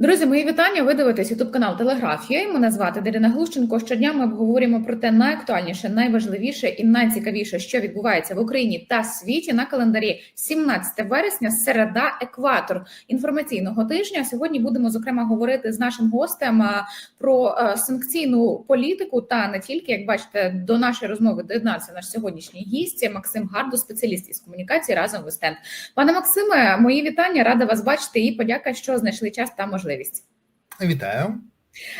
Друзі, мої вітання. Ви дивитесь ютуб канал Телеграфія. Мене звати Дарина Глущенко. Щодня ми обговорюємо про те найактуальніше, найважливіше і найцікавіше, що відбувається в Україні та світі на календарі 17 вересня, середа, екватор інформаційного тижня. Сьогодні будемо зокрема говорити з нашим гостем про санкційну політику та не тільки як бачите, до нашої розмови доєднався наш сьогоднішній гість Максим Гардо, спеціаліст із комунікації разом в Стенд. Пане Максиме, мої вітання. Рада вас бачити і подяка, що знайшли час та можливість. Вітаю.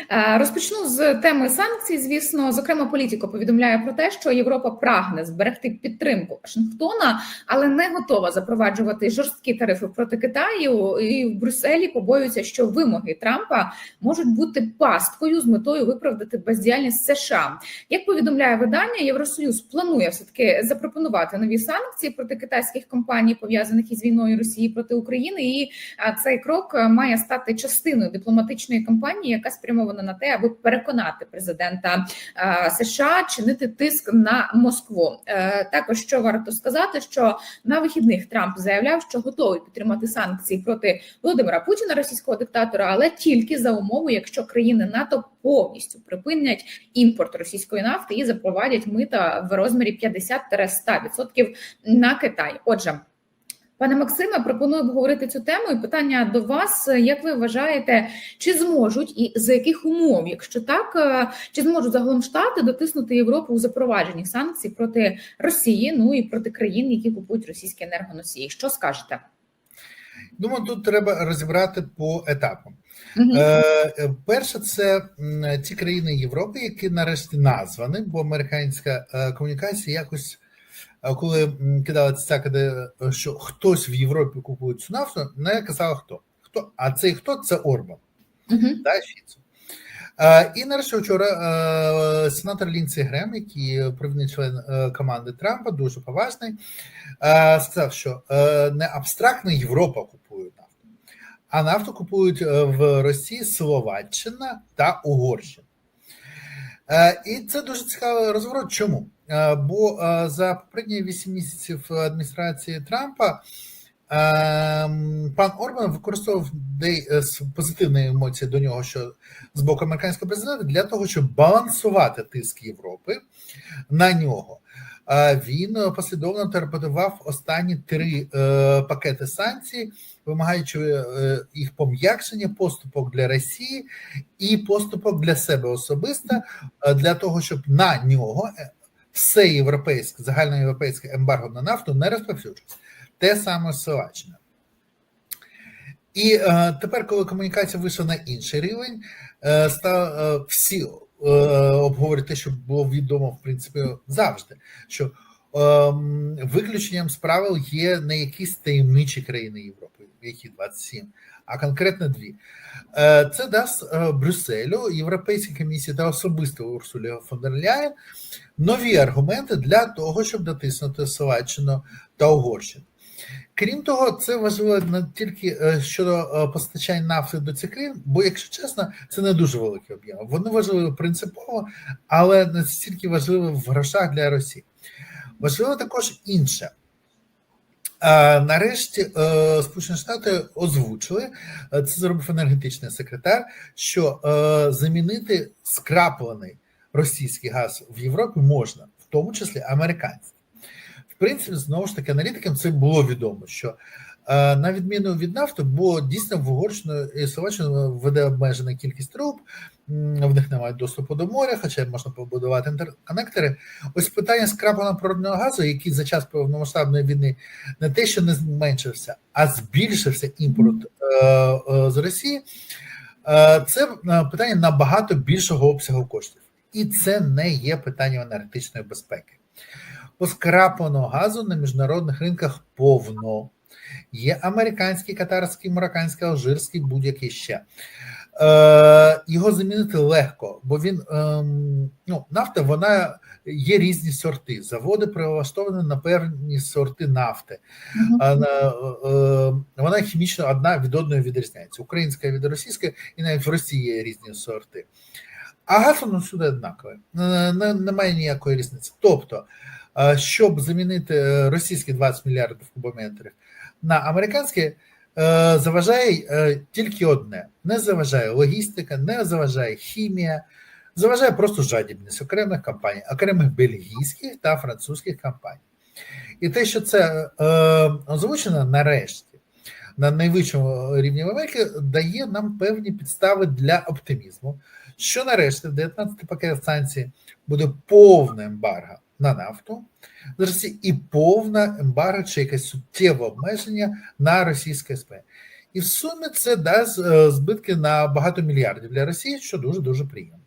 Е, Розпочну з теми санкцій. Звісно, зокрема, політико повідомляє про те, що Європа прагне зберегти підтримку Вашингтона, але не готова запроваджувати жорсткі тарифи проти Китаю. І в Брюсселі побоюються, що вимоги Трампа можуть бути пасткою з метою виправдати бездіяльність США. Як повідомляє видання, Євросоюз планує все таки запропонувати нові санкції проти китайських компаній, пов'язаних із війною Росії проти України. І цей крок е, має стати частиною дипломатичної кампанії, яка спрямована на те, аби переконати президента е, США чинити тиск на Москву. Е, Також що варто сказати, що на вихідних Трамп заявляв, що готовий підтримати санкції проти Володимира Путіна, російського диктатора, але тільки за умови, якщо країни НАТО повністю припинять імпорт російської нафти і запровадять мита в розмірі 50-100% на Китай. Отже. Пане Максиме, пропоную обговорити цю тему. І питання до вас: як ви вважаєте, чи зможуть і за яких умов, якщо так, е, чи зможуть загалом штати дотиснути Європу у запровадженні санкцій проти Росії, ну і проти країн, які купують російські енергоносії? Що скажете? Думаю, тут треба розібрати по етапам. Мгм. Е, е, перше, це ті країни Європи, які нарешті названі, бо американська е, комунікація якось, коли м, кидала ці е, що хтось в Європі купує цю нафту, не казала хто. Хто? А цей хто це Орбан. Е, І нарешті вчора е, сенатор Лінці Грем, який провідний член е, команди Трампа, дуже поважний, сказав, що не абстрактна Європа купує нафту, а нафту купують в Росії Словаччина та Угорщина. Е, І це дуже цікавий розворот. Чому? Е, Бо е, за попередні 8 місяців адміністрації Трампа ем, пан Орбан використовував позитивні емоції до нього, що з боку американського президента, для того, щоб балансувати тиск Європи на нього. Він послідовно терапетував останні три пакети санкцій, вимагаючи е, їх пом'якшення, поступок для Росії і поступок для себе особисто, е, для того, щоб на нього е, все європейське, загальноєвропейське ембарго на нафту не розповсюджувалося. Те саме Словаччина. І е, тепер, коли комунікація вийшла на інший рівень, е, став, е, всі е, обговорюють те, що було відомо, в принципі, завжди, що е, виключенням з правил є не якісь таємничі країни Європи, які 27, а конкретно дві. Е, це дасть е, Брюсселю, Європейській комісії та особисто Урсулі фон дер Ляєн нові аргументи для того, щоб дотиснути Словаччину та Угорщину. Крім того, це важливо не тільки е, щодо постачання нафти до цих країн, бо, якщо чесно, це не дуже великий об'єм. Вони важливі принципово, але не стільки важливі в грошах для Росії. Важливо також інше. Нарешті е, Сполучені Штати озвучили, е, це зробив енергетичний секретар, що е, замінити скраплений російський газ в Європі можна, в тому числі американський. В принципі, знову ж таки, аналітикам це було відомо, що на відміну від нафти, бо дійсно в Угорщину і Словаччину веде обмежена кількість труб, в них немає доступу до моря, хоча можна побудувати інтерконектори. Ось питання скрапленого природного газу, який за час повномасштабної війни не те, що не зменшився, а збільшився імпорт е, е, з Росії. Е, Це е, питання набагато більшого обсягу коштів, і це не є питанням енергетичної безпеки. Бо скрапленого газу на міжнародних ринках повно. Є американський, катарський, марокканський, алжирський, будь-який ще. Е, Його замінити легко, бо він ем, ну, нафта вона є різні сорти. Заводи прилаштовані на певні сорти нафти. А на, е, вона хімічно одна від одної відрізняється. Українська від російської, і навіть в Росії є різні сорти. А газ воно всюди однакове. Е, Немає ніякої різниці. Тобто, е, щоб замінити е, російські 20 мільярдів кубометрів на американські, е, заважає е, тільки одне: не заважає логістика, не заважає хімія, заважає просто жадібність окремих компаній, окремих бельгійських та французьких компаній. І те, що це е, озвучено нарешті на найвищому рівні Америки, дає нам певні підстави для оптимізму, що нарешті 19 пакет санкцій буде повне ембарго на нафту з Росії і повна ембарго чи якесь суттєве обмеження на російське СП. І в сумі це дасть е, збитки на багато мільярдів для Росії, що дуже дуже приємно.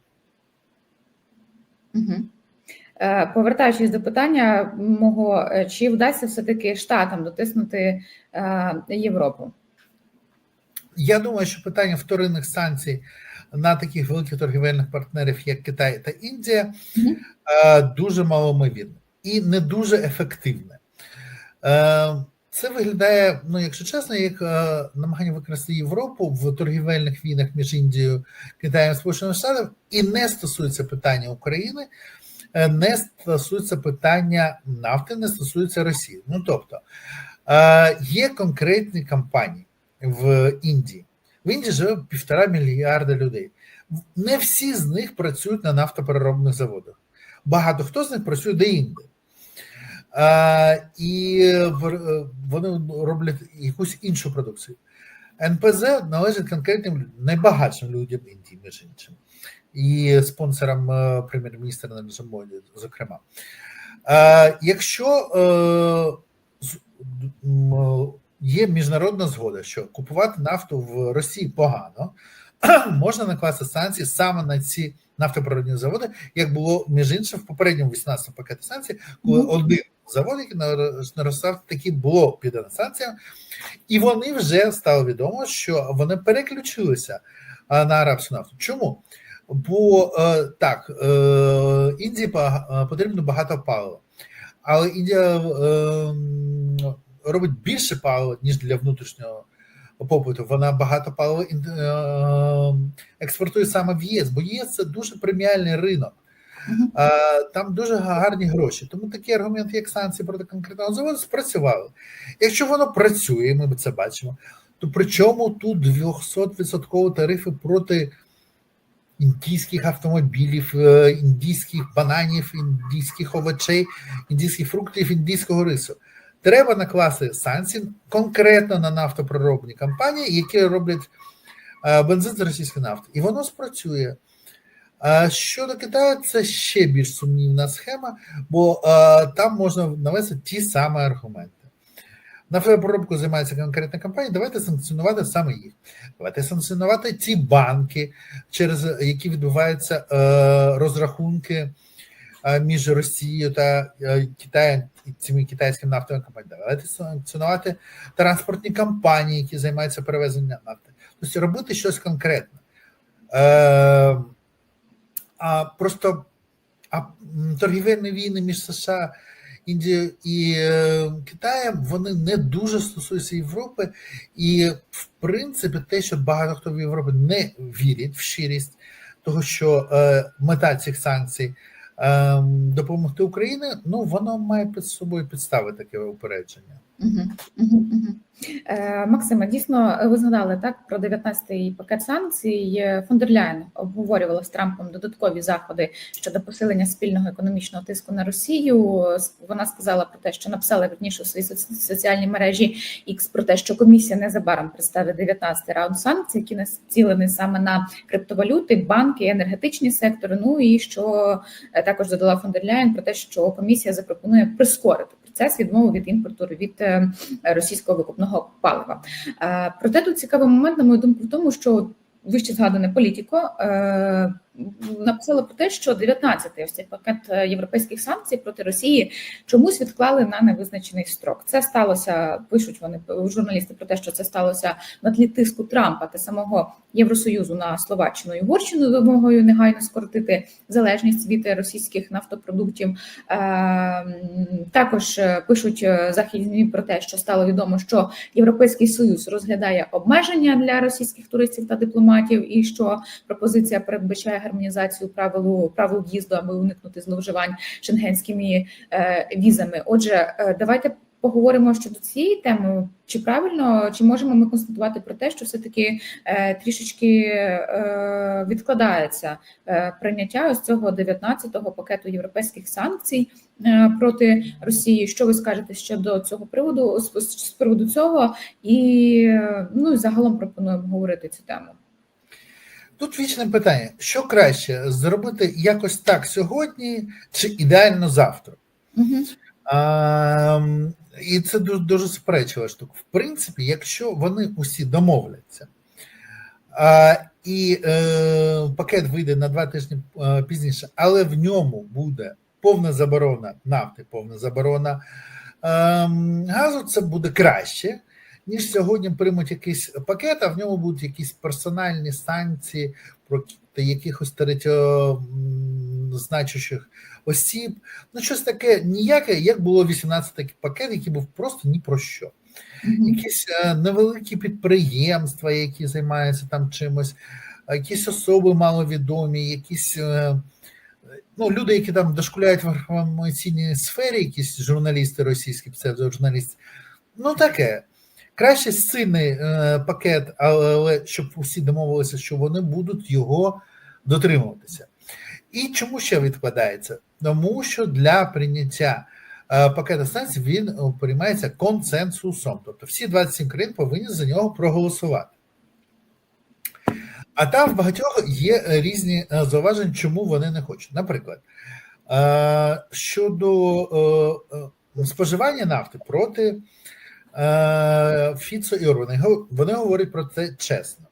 Угу. Повертаючись до питання мого, е, чи вдасться все-таки штатам дотиснути Європу? Я думаю, що питання вторинних санкцій на таких великих торгівельних партнерів, як Китай та Індія, е, дуже маломовірне і не дуже ефективне. Е, Це виглядає, ну якщо чесно, як е, намагання використати Європу в торгівельних війнах між Індією, Китаєм і Сполученими Штатами і не стосується питання України, не стосується питання нафти, не стосується Росії. Ну тобто є конкретні компанії в Індії. В Індії живе півтора мільярда людей. Не всі з них працюють на нафтопереробних заводах. Багато хто з них працює де-інде. А, і в- вони роблять якусь іншу продукцію. НПЗ належить конкретним найбагатшим людям Індії, між іншим, і спонсорам е, прем'єр-міністра Нарендра Моді, зокрема. Якщо е, є міжнародна згода, що купувати нафту в Росії погано, можна накласти санкції саме на ці нафтопродні заводи, як було між іншим в попередньому 18 пакеті санкцій, коли Мгм. один завод, який наростав, таки було під санкціями, і вони вже стало відомо, що вони переключилися а, на арабську нафту. Чому? Бо е, так, е, Індії е, потрібно багато палива, але Індія робить більше палива, ніж для внутрішнього попиту. Вона багато палива е, експортує саме в ЄС, бо ЄС це дуже преміальний ринок. Там дуже гарні гроші. Тому такі аргументи, як санкції проти конкретного заводу, спрацювали. Якщо воно працює, ми це бачимо, то при чому тут 200% тарифи проти індійських автомобілів, е, індійських бананів, індійських овочей, індійських фруктів, індійського рису? Треба накласти санкції конкретно на нафтопроробні компанії, які роблять е, бензин з російської нафти, і воно спрацює. Щодо Китаю, це ще більш сумнівна схема, бо е, там можна навести ті самі аргументи. Нафтопроробку займається конкретна компанія, давайте санкціонувати саме їх. Давайте санкціонувати ті банки, через які відбуваються е, розрахунки е, між Росією та е, Китаєм і цими китайськими нафтовими компаніями. Давайте санкціонувати транспортні компанії, які займаються перевезенням нафти. Тобто робити щось конкретне. Е, а просто а, торгівельні війни між США, Індією і е, Китаєм вони не дуже стосуються Європи, і в принципі, те, що багато хто в Європі не вірить в щирість того, що е, мета цих санкцій е, допомогти Україні, ну воно має під собою підстави таке упередження. Е, Максиме, дійсно, ви згадали так про 19-й пакет санкцій. Фон дер Ляєн обговорювала з Трампом додаткові заходи щодо посилення спільного економічного тиску на Росію. Вона сказала про те, що написала вірніше у своїй соціальній мережі X про те, що комісія незабаром представить 19-й раунд санкцій, які націлені саме на криптовалюти, банки, енергетичні сектори. Ну і що е, також додала фон дер Ляєн про те, що комісія запропонує прискорити процес відмови від імпорту від е, російського викупного палива. Е, Проте тут цікавий момент, на мою думку, в тому, що вище згадане політико написало про те, що 19-й ось цей пакет е, європейських санкцій проти Росії чомусь відклали на невизначений строк. Це сталося, пишуть вони журналісти про те, що це сталося на тлі тиску Трампа та самого Євросоюзу на Словаччину і Угорщину вимогою негайно скоротити залежність від російських нафтопродуктів. Е, Також е, пишуть західні про те, що стало відомо, що Європейський Союз розглядає обмеження для російських туристів та дипломатів, і що пропозиція передбачає гармонізацію правил правил в'їзду, аби уникнути зловживань шенгенськими е, візами. Отже, е, давайте поговоримо щодо цієї теми. Чи правильно, чи можемо ми констатувати про те, що все-таки е, трішечки е, відкладається е, прийняття ось цього 19-го пакету європейських санкцій е, проти Росії? Що ви скажете щодо цього приводу з, з, приводу цього? І ну і загалом пропонуємо говорити цю тему. Тут вічне питання: що краще зробити якось так сьогодні, чи ідеально завтра? Угу. А, і це дуже дуже суперечлива штука. В принципі, якщо вони усі домовляться, а, і е, пакет вийде на два тижні е, пізніше, але в ньому буде повна заборона нафти, повна заборона е, газу, це буде краще. Ніж сьогодні приймуть якийсь пакет, а в ньому будуть якісь персональні санкції проти якихось третьо значущих осіб. Ну, щось таке ніяке, як було 18-й пакет, який був просто ні про що. Якісь е, невеликі підприємства, які займаються там чимось, якісь особи маловідомі, якісь е, ну, люди, які там дошкуляють в інформаційній сфері, якісь журналісти російські, псевдожурналісти. Ну, таке. Краще сильний е, пакет, але щоб усі домовилися, що вони будуть його дотримуватися. І чому ще відкладається? Тому що для прийняття е, пакету санкцій він е, приймається консенсусом. Тобто всі 27 країн повинні за нього проголосувати. А там в багатьох є різні зауваження, чому вони не хочуть. Наприклад, щодо споживання нафти проти Фіцо і Орбана, Го- вони говорять про це чесно.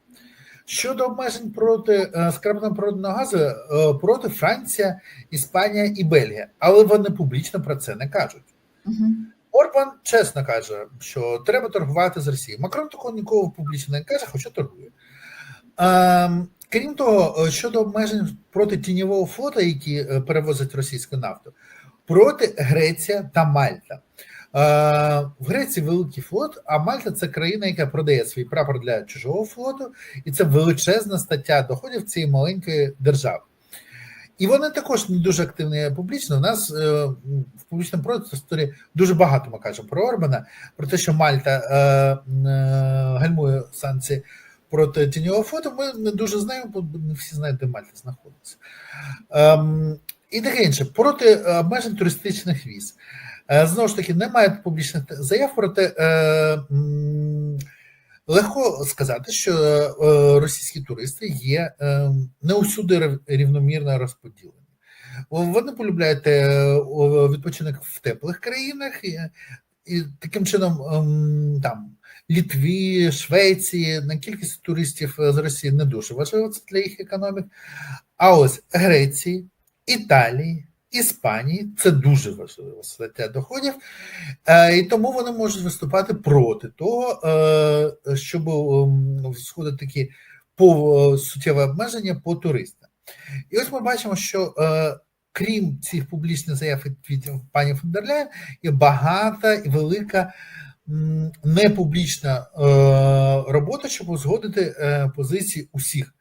Щодо обмежень проти е, природного газу е, проти Франція, Іспанія і Бельгія, але вони публічно про це не кажуть. Мгм. Орбан чесно каже, що треба торгувати з Росією. Макрон такого ніколи публічно не каже, хоча торгує. Крім того, е, щодо обмежень проти тіньового флоту, які е, перевозять російську нафту, проти Греція та Мальта. Е, в Греції великий флот, а Мальта це країна, яка продає свій прапор для чужого флоту, і це величезна стаття доходів цієї маленької держави. І вони також не дуже активні публічно. У нас е, в публічному просторі дуже багато ми кажемо про Орбана, про те, що Мальта е, е, гальмує санкції проти тіньового фото. Ми не дуже знаємо, бо не всі знають, де Мальта знаходиться. Ем, і таке інше, проти е, обмежень туристичних віз. Е, Знову ж таки, немає публічних заяв, проте е, легко сказати, що е, російські туристи є не усюди рівномірно розподілені. Вони полюбляють відпочинок в теплих країнах, і, і таким чином ем, там Літві, Швеції на кількість туристів з Росії не дуже важливо це для їх економік. А ось Греції, Італії, Іспанії це дуже важлива стаття доходів, е, і тому вони можуть виступати проти того, е, щоб ем, сходити такі по обмеження по туристам. І ось ми бачимо, що е, крім цих публічних заяв твітів пані фон дер Ляєн, є багата і велика непублічна е, робота, щоб узгодити е, позиції усіх.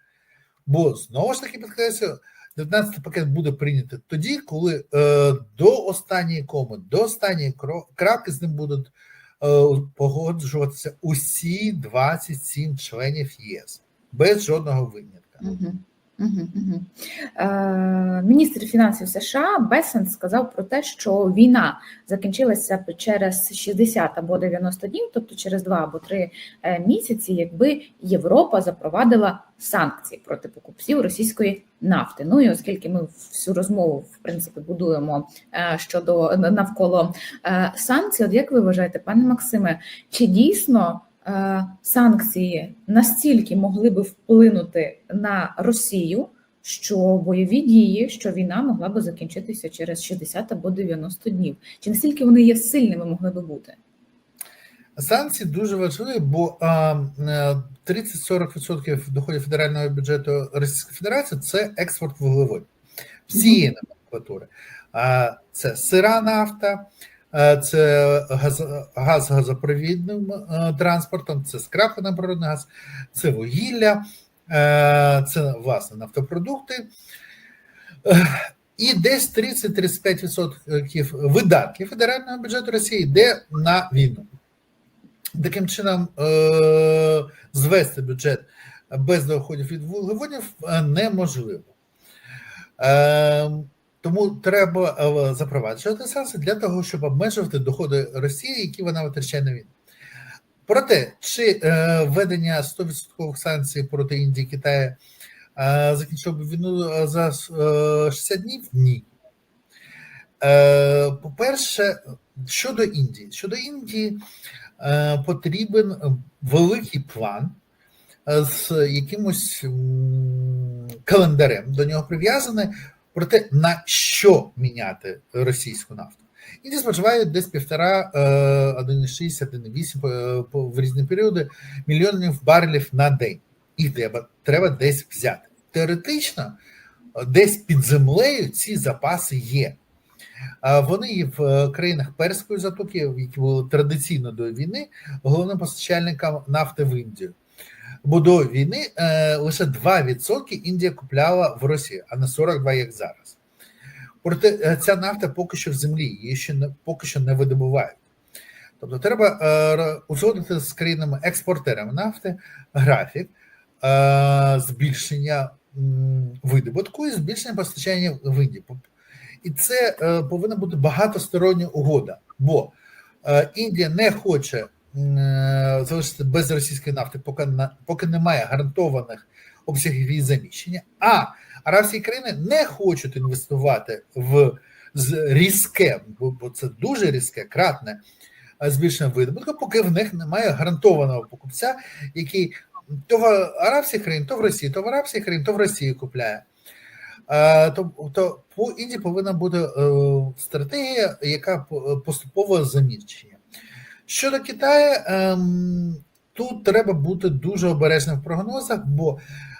Бо знову ж таки підкреслюю, 19 пакет буде прийнято тоді, коли е, до останньої коми, до останньої крапки з ним будуть е, погоджуватися усі 27 членів ЄС без жодного винятка. Мгм. Е, Міністр фінансів США Бесен сказав про те, що війна закінчилася через 60 або 90 днів, тобто через 2 або 3 місяці, якби Європа запровадила санкції проти покупців російської нафти. Ну і оскільки ми всю розмову в принципі будуємо е, щодо навколо е, санкцій, от як ви вважаєте, пане Максиме, чи дійсно? Е, санкції настільки могли би вплинути на Росію, що бойові дії, що війна могла би закінчитися через 60 або 90 днів. Чи настільки вони є сильними могли би бути? Санкції дуже важливі, бо а, е, 30-40% доходів федерального бюджету Російської Федерації це експорт вуглеводів. Всі номенклатури. Це сира нафта, це газ, газ газопровідним е, транспортом, це скраплений природний газ, це вугілля, е, це власне нафтопродукти. Е, і десь 30-35% видатків федерального бюджету Росії йде на війну. Таким чином, е- звести бюджет без доходів від вуглеводнів е, неможливо. Тому треба е, запроваджувати санкції для того, щоб обмежувати доходи Росії, які вона витрачає на війну. Проте, чи е, введення 100% санкцій проти Індії Китаю е, закінчило б війну за е, 60 днів? Ні. По-перше, щодо Індії, щодо Індії потрібен великий план з якимось календарем до нього прив'язаний про те, на що міняти російську нафту. Індія споживає десь півтора, е, 1,6, 1,8 е, в різні періоди мільйонів барелів на день. Їх треба, десь взяти. Теоретично, е, десь під землею ці запаси є. Вони є в е, країнах Перської затоки, які були традиційно до війни головним постачальником нафти в Індію. Бо до війни е, лише 2% Індія купляла в Росії, а не 42% як зараз. Проте е, ця нафта поки що в землі, її ще не поки що не видобувають. Тобто треба е, узгодити з країнами-експортерами нафти графік е, збільшення видобутку і збільшення постачання в Індії. І це е, повинна бути багатостороння угода, бо е, Індія не хоче е, залишити без російської нафти, поки на поки немає гарантованих обсягів її заміщення. А арабські країни не хочуть інвестувати в різке, бо, це дуже різке, кратне е, збільшення видобутку, поки в них немає гарантованого покупця, який то в арабських країн, то в Росії, то в арабських країн, то в Росії купляє. Е, То, по Індії повинна бути стратегія, яка поступово заміщення. Щодо Китаю, ем, тут треба бути дуже обережним в прогнозах, бо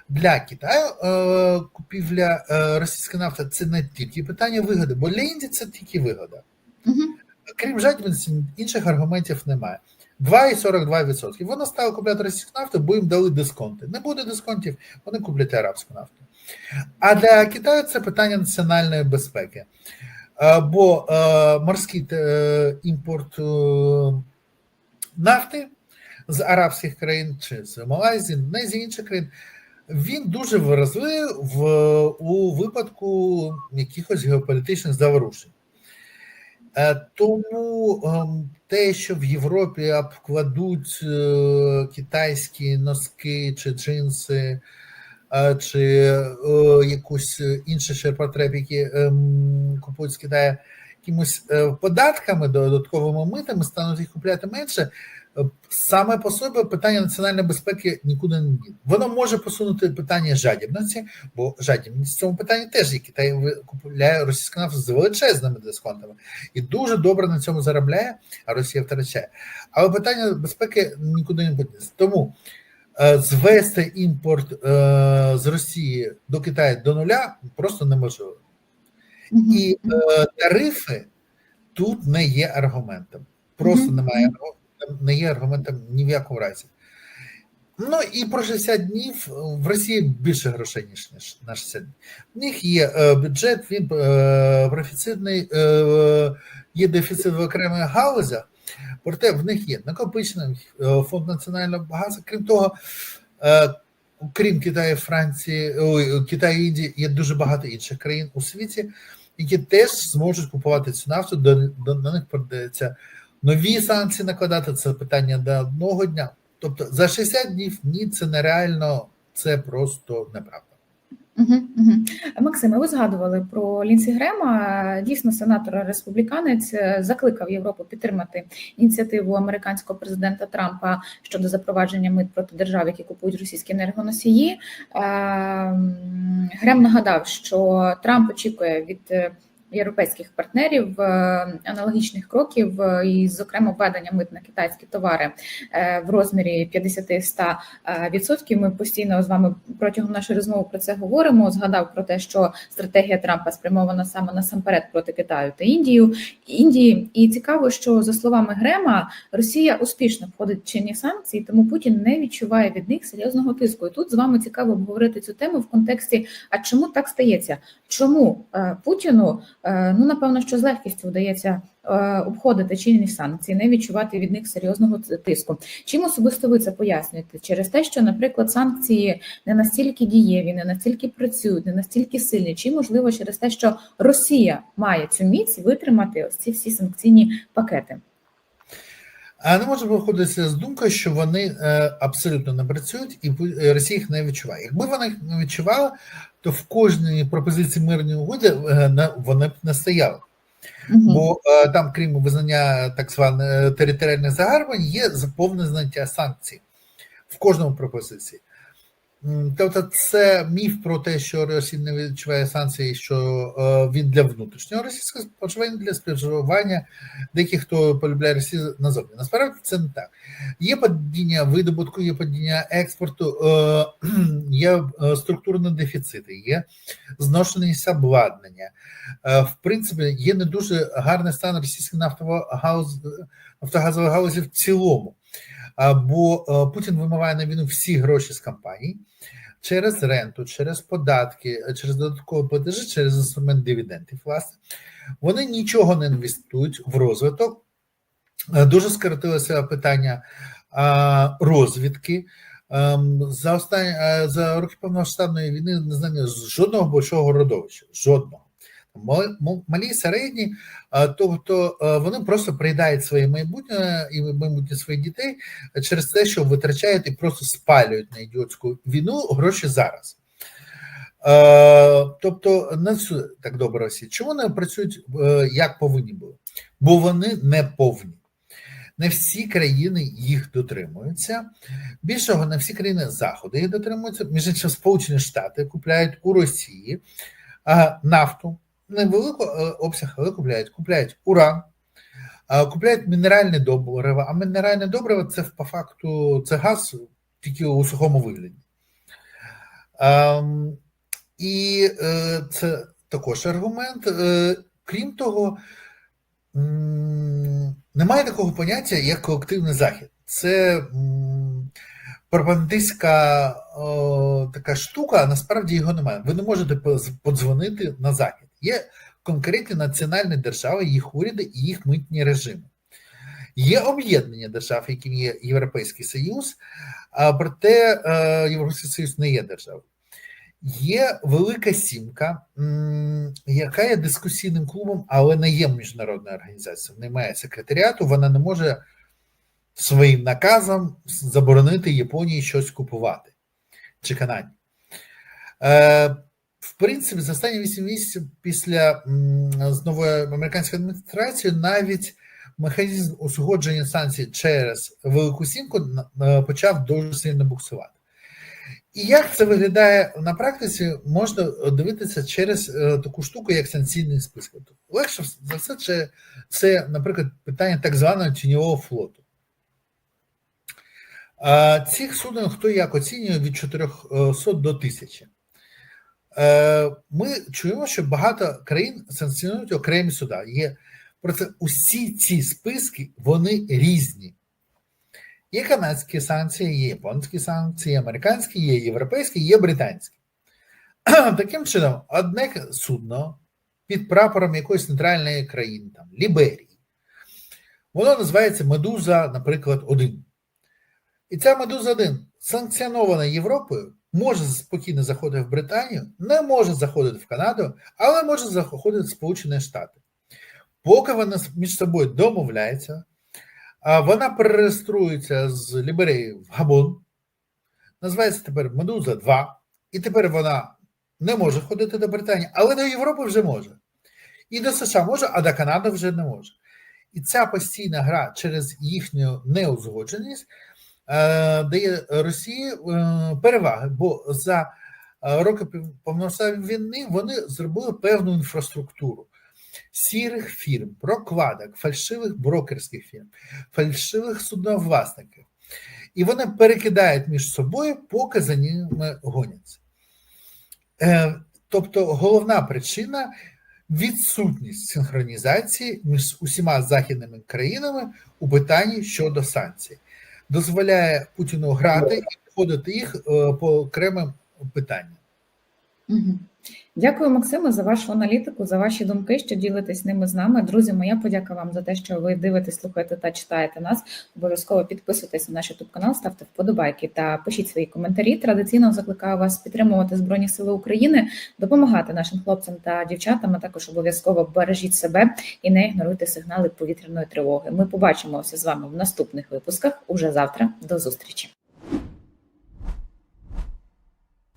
для Китаю е, купівля е, російської нафти це не тільки питання вигоди, бо для Індії це тільки вигода. Мгм. Крім жадібності, інших аргументів немає. 2,42%. Вони стали купляти російську нафту, бо їм дали дисконти. Не буде дисконтів, вони куплять арабську нафту. А для Китаю це питання національної безпеки. Е, Бо е, морський е, імпорт нафти з арабських країн чи з Малайзії, не з інших країн, він дуже вразливий в, у випадку якихось геополітичних заворушень. Е, Тому ем, те, що в Європі обкладуть е, китайські носки чи джинси, е, чи якусь інші ширпотреб, які ем, купують з Китаю, якимось е, податками, додатковими митами, стануть їх купляти менше. Е, Саме по собі питання національної безпеки нікуди не діє. Воно може посунути питання жадібності, бо жадібність в цьому питанні теж є. Китай купує російську нафту з величезними дисконтами і дуже добре на цьому заробляє, а Росія втрачає. Але питання безпеки нікуди не подіться. Тому е, звести імпорт з Росії до Китаю до нуля просто неможливо. І е, тарифи тут не є аргументом. Просто немає не є аргументом ні в якому разі. Ну і про 60 днів в Росії більше грошей, ніж на 60 днів. В них є е, бюджет, він е, профіцитний, е, є дефіцит в окремих галузях, проте в них є накопичений е, фонд національного багатства. Крім того, е, крім Китаю, Франції, Китаю, Індії, є дуже багато інших країн у світі, які теж зможуть купувати цю нафту, до, до на них продається нові санкції накладати. Це питання до одного дня. Тобто за 60 днів ні, це нереально, це просто неправда. Максиме, ви згадували про Лінсі Грема. Дійсно, сенатор республіканець е, закликав Європу підтримати ініціативу американського президента Трампа щодо запровадження мит проти держав, які купують російські енергоносії. Е, Грем нагадав, що Трамп очікує від е, європейських партнерів е, аналогічних кроків, е, і, зокрема, введення мит на китайські товари е, в розмірі 50-100%. е, відсотків. Ми постійно з вами протягом нашої розмови про це говоримо. Згадав про те, що стратегія Трампа спрямована саме насамперед проти Китаю та Індію Індії. І цікаво, що за словами Грема, Росія успішно входить чинні санкції, тому Путін не відчуває від них серйозного тиску. І тут з вами цікаво обговорити цю тему в контексті: а чому так стається? Чому Путіну ну напевно, що з легкістю вдається е, обходити чинні санкції, не відчувати від них серйозного тиску? Чим особисто ви це пояснюєте? Через те, що, наприклад, санкції не настільки дієві, не настільки працюють, не настільки сильні, чи можливо через те, що Росія має цю міць витримати ось ці всі санкційні пакети? А не може виходити з думкою, що вони е, абсолютно не працюють, і е, Росія їх не відчуває. Якби вона їх не відчувала, то в кожній пропозиції мирної угоди е, вони б не стояли. Мгм. Бо е, там, крім визнання так званих е, територіальних загарбань, є повне знаття санкцій в кожному пропозиції. Тобто, це міф про те, що Росія не відчуває санкції, що е, він для внутрішнього російського споживання, для споживання деяких, хто полюбляє Росію назовні. Насправді це не так. Є падіння видобутку, є падіння експорту, е, є е, структурні дефіцити, є зношеність обладнання. В принципі, є не дуже гарний стан російської нафтової галузі, нафтогазової галузі в цілому. Бо е, Путін вимиває на війну всі гроші з компаній через ренту, через податки, е, через додаткові платежі, через інструмент дивідендів. Власне, вони нічого не інвестують в розвиток. Е, Дуже скоротилося питання розвідки. Ем, За останні за роки повномасштабної війни не знаю жодного большого родовища. Жодного. Малі середні, тобто вони просто приїдають своє майбутнє і майбутнє своїх дітей через те, що витрачають і просто спалюють на ідіотську війну гроші зараз. Тобто не все так добре Росія. Чому вони працюють е, як повинні були? Бо вони не повні. Не всі країни їх дотримуються. Більше того, не всі країни Заходу їх дотримуються. Між іншим, Сполучені Штати купляють у Росії нафту, невелику е, обсяг, але купляють. Купляють уран, купляють мінеральне добриво, а мінеральне добриво це по факту це газ тільки у сухому вигляді. Ем, і е, це також аргумент. Е, крім того, немає такого поняття, як колективний захід. Це пропагандистська така штука, а насправді його немає. Ви не можете подзвонити на захід. Є конкретні національні держави, їх уряди і їх митні режими. Є об'єднання держав, яким є Європейський Союз, а проте е, Європейський Союз не є державою. Є велика сімка, яка є дискусійним клубом, але не є міжнародною організацією. Немає секретаріату, вона не може своїм наказом заборонити Японії щось купувати чи Канаді. Е, в принципі, за останні 8 місяців після з нової американської адміністрації навіть механізм узгодження санкцій через Велику Сімку е, почав дуже сильно буксувати. І як це виглядає на практиці, можна дивитися через е, таку штуку, як санкційний список. Легше за все, це, це, наприклад, питання так званого тіньового флоту. Цих суден хто як оцінює від 400 до 1000. Е, Ми чуємо, що багато країн санкціонують окремі суда. Є Проте усі ці списки вони різні. Є канадські санкції, є японські санкції, є американські, є європейські, є британські. Таким чином, одне судно під прапором якоїсь нейтральної країни, там, Ліберії, воно називається Медуза, наприклад, 1. І ця Медуза 1 санкціонована Європою, може спокійно заходити в Британію, не може заходити в Канаду, але може заходити в Сполучені Штати. Поки вони між собою домовляються, а вона перереєструється з Лібереї в Габон, називається тепер Медуза 2, і тепер вона не може ходити до Британії, але до Європи вже може. І до США може, а до Канади вже не може. І ця постійна гра через їхню неузгодженість дає Росії е, переваги, бо за е, роки повномасштабної війни вони зробили певну інфраструктуру. сірих фірм, прокладок, фальшивих брокерських фірм, фальшивих судновласників. І вони перекидають між собою, поки за ними гоняться. Е, Тобто головна причина відсутність синхронізації між усіма західними країнами у питанні щодо санкцій, дозволяє Путіну грати і входити їх е, по окремим питанням. Дякую, Максиме, за вашу аналітику, за ваші думки, що ділитесь ними з нами. Друзі, моя подяка вам за те, що ви дивитесь, слухаєте та читаєте нас. Обов'язково підписуйтесь на наш youtube канал, ставте вподобайки та пишіть свої коментарі. Традиційно закликаю вас підтримувати Збройні Сили України, допомагати нашим хлопцям та дівчатам. а Також обов'язково бережіть себе і не ігноруйте сигнали повітряної тривоги. Ми побачимося з вами в наступних випусках уже завтра. До зустрічі.